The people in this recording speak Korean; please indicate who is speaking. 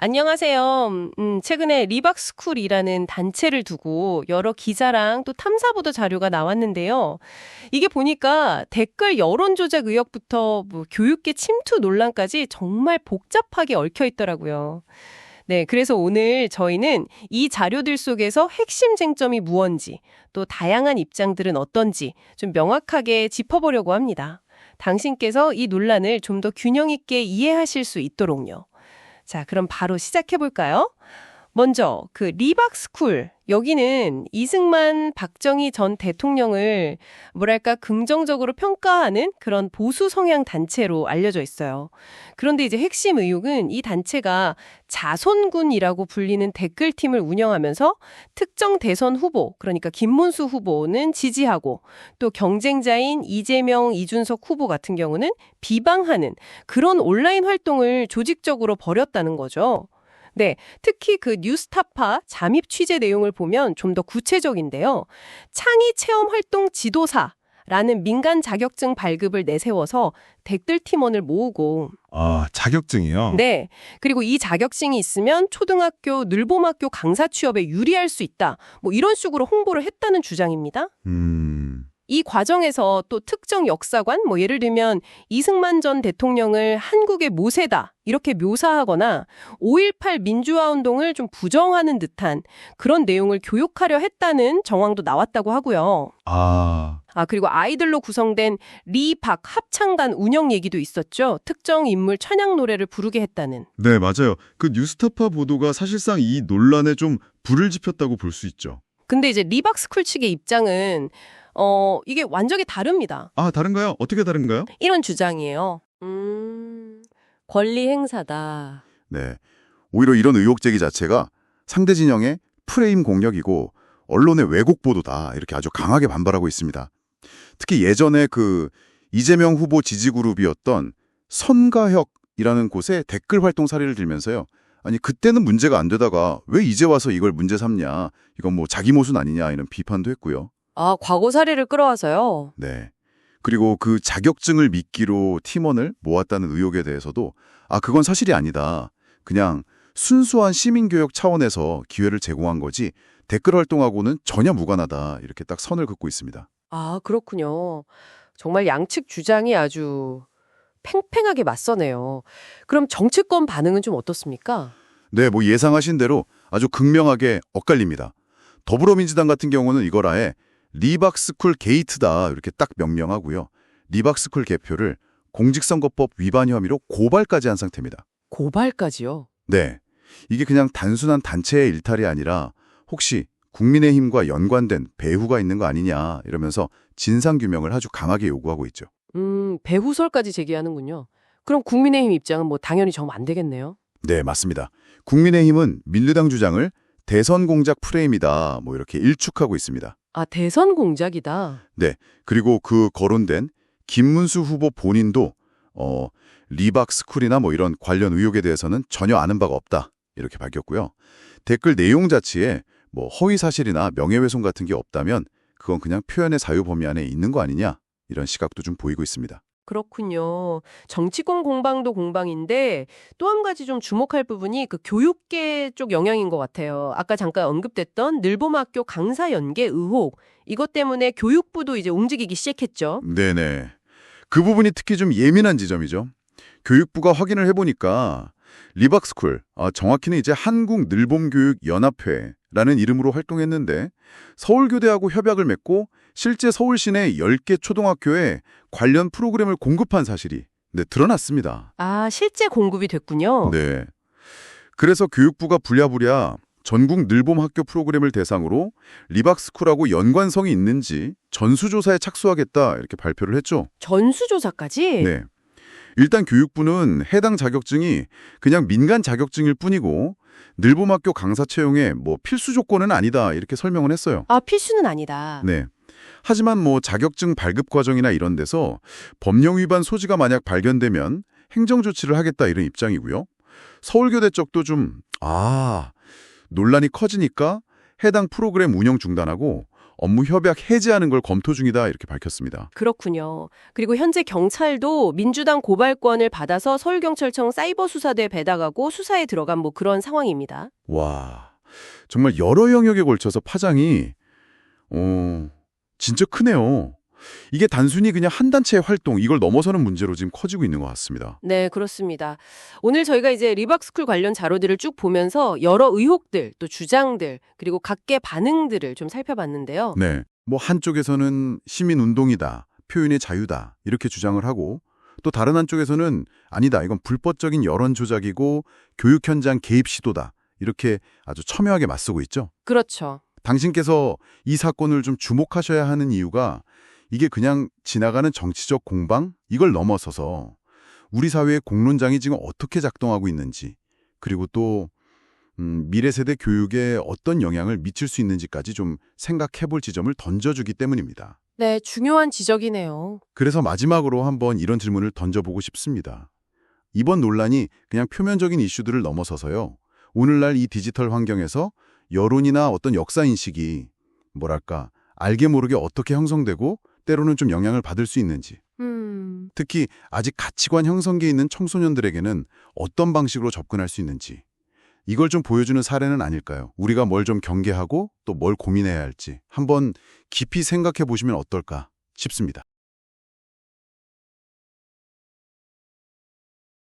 Speaker 1: 안녕하세요. 음, 최근에 리박스쿨이라는 단체를 두고 여러 기사랑 또 탐사보도 자료가 나왔는데요. 이게 보니까 댓글 여론 조작 의혹부터 뭐 교육계 침투 논란까지 정말 복잡하게 얽혀 있더라고요. 네, 그래서 오늘 저희는 이 자료들 속에서 핵심 쟁점이 무언지, 또 다양한 입장들은 어떤지 좀 명확하게 짚어보려고 합니다. 당신께서 이 논란을 좀 더 균형 있게 이해하실 수 있도록요. 자, 그럼 바로 시작해 볼까요? 먼저 그 리박스쿨 여기는 이승만 박정희 전 대통령을 뭐랄까 긍정적으로 평가하는 그런 보수 성향 단체로 알려져 있어요. 그런데 이제 핵심 의혹은 이 단체가 자손군이라고 불리는 댓글팀을 운영하면서 특정 대선 후보 그러니까 김문수 후보는 지지하고 또 경쟁자인 이재명 이준석 후보 같은 경우는 비방하는 그런 온라인 활동을 조직적으로 벌였다는 거죠. 네, 특히 그 뉴스타파 잠입 취재 내용을 보면 좀 더 구체적인데요. 창의 체험 활동 지도사 라는 민간 자격증 발급을 내세워서 댓글 팀원을 모으고
Speaker 2: 아, 자격증이요?
Speaker 1: 네. 그리고 이 자격증이 있으면 초등학교, 늘봄학교 강사 취업에 유리할 수 있다. 뭐 이런 식으로 홍보를 했다는 주장입니다.
Speaker 2: 음,
Speaker 1: 이 과정에서 또 특정 역사관, 뭐 예를 들면 이승만 전 대통령을 한국의 모세다 이렇게 묘사하거나 5.18 민주화 운동을 좀 부정하는 듯한 그런 내용을 교육하려 했다는 정황도 나왔다고 하고요.
Speaker 2: 아,
Speaker 1: 아, 그리고 아이들로 구성된 리박 합창단 운영 얘기도 있었죠. 특정 인물 찬양 노래를 부르게 했다는.
Speaker 2: 네, 맞아요. 그 뉴스타파 보도가 사실상 이 논란에 좀 불을 지폈다고 볼 수 있죠.
Speaker 1: 근데 이제 리박 스쿨 측의 입장은 어, 이게 완전히 다릅니다.
Speaker 2: 아, 다른가요? 어떻게 다른가요?
Speaker 1: 이런 주장이에요. 음, 권리 행사다.
Speaker 3: 네. 오히려 이런 의혹 제기 자체가 상대 진영의 프레임 공격이고 언론의 왜곡 보도다 이렇게 아주 강하게 반발하고 있습니다. 특히 예전에 그 이재명 후보 지지 그룹이었던 선가혁이라는 곳에 댓글 활동 사례를 들면서요. 아니 그때는 문제가 안 되다가 왜 이제 와서 이걸 문제 삼냐? 이건 뭐 자기 모순 아니냐 이런 비판도 했고요.
Speaker 1: 아, 과거 사례를 끌어와서요.
Speaker 3: 네. 그리고 그 자격증을 미끼로 팀원을 모았다는 의혹에 대해서도 아 그건 사실이 아니다. 그냥 순수한 시민교육 차원에서 기회를 제공한 거지 댓글 활동하고는 전혀 무관하다. 이렇게 딱 선을 긋고 있습니다.
Speaker 1: 아, 그렇군요. 정말 양측 주장이 아주 팽팽하게 맞서네요. 그럼 정치권 반응은 좀 어떻습니까?
Speaker 3: 네, 뭐 예상하신 대로 아주 극명하게 엇갈립니다. 더불어민주당 같은 경우는 이걸 아예 리박스쿨 게이트다 이렇게 딱 명명하고요. 리박스쿨 개표를 공직선거법 위반 혐의로 고발까지 한 상태입니다.
Speaker 1: 고발까지요.
Speaker 3: 네. 이게 그냥 단순한 단체의 일탈이 아니라 혹시 국민의힘과 연관된 배후가 있는 거 아니냐 이러면서 진상규명을 아주 강하게 요구하고 있죠.
Speaker 1: 음, 배후설까지 제기하는군요. 그럼 국민의힘 입장은 뭐 당연히 정 안 되겠네요.
Speaker 3: 네, 맞습니다. 국민의힘은 민주당 주장을 대선 공작 프레임이다 뭐 이렇게 일축하고 있습니다.
Speaker 1: 아, 대선 공작이다.
Speaker 3: 네, 그리고 그 거론된 김문수 후보 본인도 어, 리박스쿨이나 뭐 이런 관련 의혹에 대해서는 전혀 아는 바가 없다 이렇게 밝혔고요. 댓글 내용 자체에 뭐 허위 사실이나 명예훼손 같은 게 없다면 그건 그냥 표현의 자유 범위 안에 있는 거 아니냐 이런 시각도 좀 보이고 있습니다.
Speaker 1: 그렇군요. 정치권 공방도 공방인데 또 한 가지 좀 주목할 부분이 그 교육계 쪽 영향인 것 같아요. 아까 잠깐 언급됐던 늘봄학교 강사 연계 의혹. 이것 때문에 교육부도 이제 움직이기 시작했죠.
Speaker 3: 네네. 그 부분이 특히 좀 예민한 지점이죠. 교육부가 확인을 해보니까 리박스쿨, 아, 정확히는 이제 한국늘봄교육연합회라는 이름으로 활동했는데 서울교대하고 협약을 맺고 실제 서울 시내 10개 초등학교에 관련 프로그램을 공급한 사실이 네, 드러났습니다.
Speaker 1: 아, 실제 공급이 됐군요.
Speaker 3: 네. 그래서 교육부가 부랴부랴 전국 늘봄 학교 프로그램을 대상으로 리박스쿨하고 연관성이 있는지 전수조사에 착수하겠다 이렇게 발표를 했죠.
Speaker 1: 전수조사까지?
Speaker 3: 네. 일단 교육부는 해당 자격증이 그냥 민간 자격증일 뿐이고 늘봄학교 강사 채용의 뭐 필수 조건은 아니다 이렇게 설명을 했어요.
Speaker 1: 아, 필수는 아니다.
Speaker 3: 네. 하지만 뭐 자격증 발급 과정이나 이런 데서 법령 위반 소지가 만약 발견되면 행정 조치를 하겠다 이런 입장이고요. 서울교대 쪽도 좀 아, 논란이 커지니까 해당 프로그램 운영 중단하고 업무 협약 해제하는 걸 검토 중이다 이렇게 밝혔습니다.
Speaker 1: 그렇군요. 그리고 현재 경찰도 민주당 고발권을 받아서 서울경찰청 사이버수사대에 배당하고 수사에 들어간 뭐 그런 상황입니다.
Speaker 3: 와, 정말 여러 영역에 걸쳐서 파장이 어, 진짜 크네요. 이게 단순히 그냥 한 단체의 활동, 이걸 넘어서는 문제로 지금 커지고 있는 것 같습니다.
Speaker 1: 네, 그렇습니다. 오늘 저희가 이제 리박스쿨 관련 자료들을 쭉 보면서 여러 의혹들, 또 주장들, 그리고 각계 반응들을 좀 살펴봤는데요.
Speaker 3: 네. 뭐 한쪽에서는 시민 운동이다, 표현의 자유다, 이렇게 주장을 하고 또 다른 한쪽에서는 아니다, 이건 불법적인 여론 조작이고 교육 현장 개입 시도다. 이렇게 아주 첨예하게 맞서고 있죠.
Speaker 1: 그렇죠.
Speaker 3: 당신께서 이 사건을 좀 주목하셔야 하는 이유가 이게 그냥 지나가는 정치적 공방? 이걸 넘어서서 우리 사회의 공론장이 지금 어떻게 작동하고 있는지 그리고 또 음, 미래 세대 교육에 어떤 영향을 미칠 수 있는지까지 좀 생각해 볼 지점을 던져주기 때문입니다.
Speaker 1: 네, 중요한 지적이네요.
Speaker 3: 그래서 마지막으로 한번 이런 질문을 던져보고 싶습니다. 이번 논란이 그냥 표면적인 이슈들을 넘어서서요. 오늘날 이 디지털 환경에서 여론이나 어떤 역사인식이 뭐랄까 알게 모르게 어떻게 형성되고 때로는 좀 영향을 받을 수 있는지
Speaker 1: 음,
Speaker 3: 특히 아직 가치관 형성기에 있는 청소년들에게는 어떤 방식으로 접근할 수 있는지 이걸 좀 보여주는 사례는 아닐까요? 우리가 뭘 좀 경계하고 또 뭘 고민해야 할지 한번 깊이 생각해 보시면 어떨까 싶습니다.